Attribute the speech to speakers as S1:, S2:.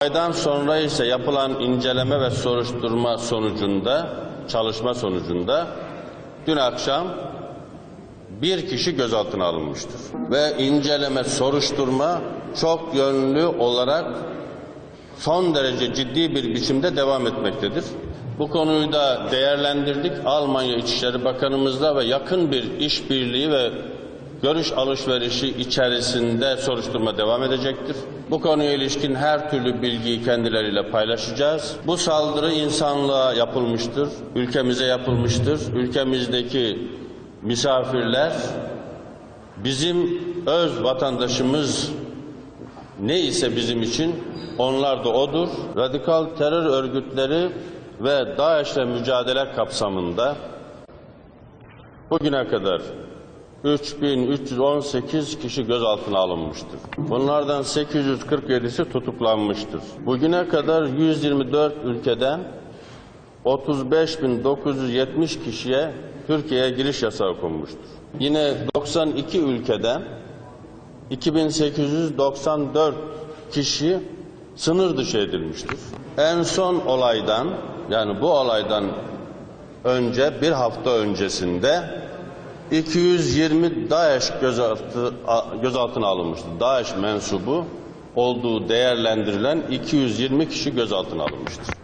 S1: Aydan sonra ise yapılan inceleme ve soruşturma sonucunda, çalışma sonucunda dün akşam bir kişi gözaltına alınmıştır. Ve inceleme, soruşturma çok yönlü olarak son derece ciddi bir biçimde devam etmektedir. Bu konuyu da değerlendirdik. Almanya İçişleri Bakanımızla ve yakın bir işbirliği ve görüş alışverişi içerisinde soruşturma devam edecektir. Bu konuya ilişkin her türlü bilgiyi kendileriyle paylaşacağız. Bu saldırı insanlığa yapılmıştır, ülkemize yapılmıştır. Ülkemizdeki misafirler bizim öz vatandaşımız ne ise bizim için onlar da odur. Radikal terör örgütleri ve DAEŞ'le mücadele kapsamında bugüne kadar 3318 kişi gözaltına alınmıştır. Bunlardan 847'si tutuklanmıştır. Bugüne kadar 124 ülkeden 35.970 kişiye Türkiye'ye giriş yasağı konmuştur. Yine 92 ülkeden 2894 kişi sınır dışı edilmiştir. En son olaydan yani bu olaydan önce bir hafta öncesinde 220 DAEŞ gözaltı, gözaltına alınmıştır. DAEŞ mensubu olduğu değerlendirilen 220 kişi gözaltına alınmıştır.